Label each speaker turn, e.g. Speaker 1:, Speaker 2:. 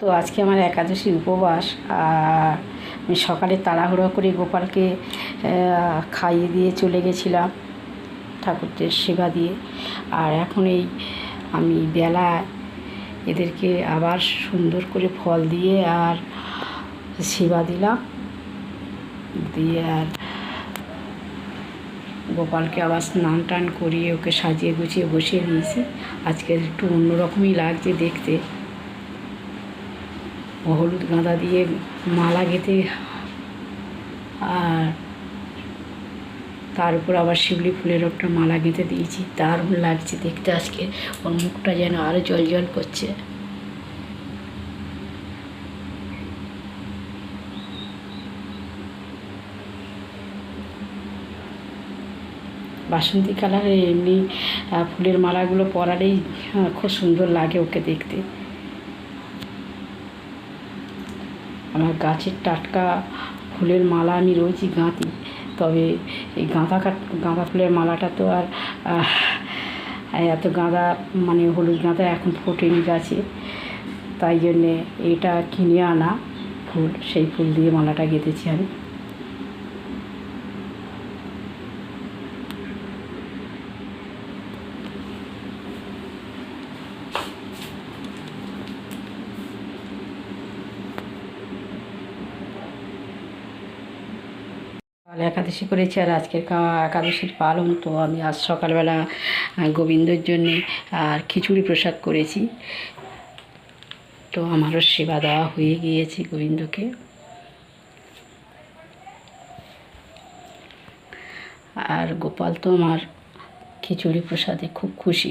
Speaker 1: তো আজকে আমার একাদশী উপবাস, আর আমি সকালে তাড়াহুড়ো করে গোপালকে খাইয়ে দিয়ে চলে গেছিলাম ঠাকুরদের সেবা দিয়ে। আর এখন এই আমি বেলা এদেরকে আবার সুন্দর করে ফল দিয়ে আর সেবা দিলাম। দিয়ে আর গোপালকে আবার স্নান টান করিয়ে ওকে সাজিয়ে গুছিয়ে বসিয়ে দিয়েছি। আজকে একটু অন্যরকমই লাগছে দেখতে। হলুদ গাঁদা দিয়ে মালা গেঁথে আর তার উপর আবার শিউলি ফুলের একটা মালা গেঁথে দিয়েছি। দারুণ লাগছে দেখতে আজকে। ওর মুখটা যেন আরও জল জল করছে। বাসন্তী কালারের এমনি ফুলের মালাগুলো পরালেই খুব সুন্দর লাগে ওকে দেখতে। আমার গাছের টাটকা ফুলের মালা আমি রয়েছি গাঁথি। তবে এই গাঁদা গাঁদা ফুলের মালাটা তো আর এত গাঁদা মানে হলুদ গাঁদা এখন ফোটেনি গাছে। তাই জন্যে এটা কিনে আনা ফুল, সেই ফুল দিয়ে মালাটা গেঁথেছি আমি। কাল একাদশী করেছি আর আজকের একাদশীর পালন, তো আমি আজ সকালবেলা গোবিন্দর জন্যে আর খিচুড়ি প্রসাদ করেছি। তো আমারও সেবা দেওয়া হয়ে গিয়েছে গোবিন্দকে। আর গোপাল তো আমার খিচুড়ি প্রসাদে খুব খুশি।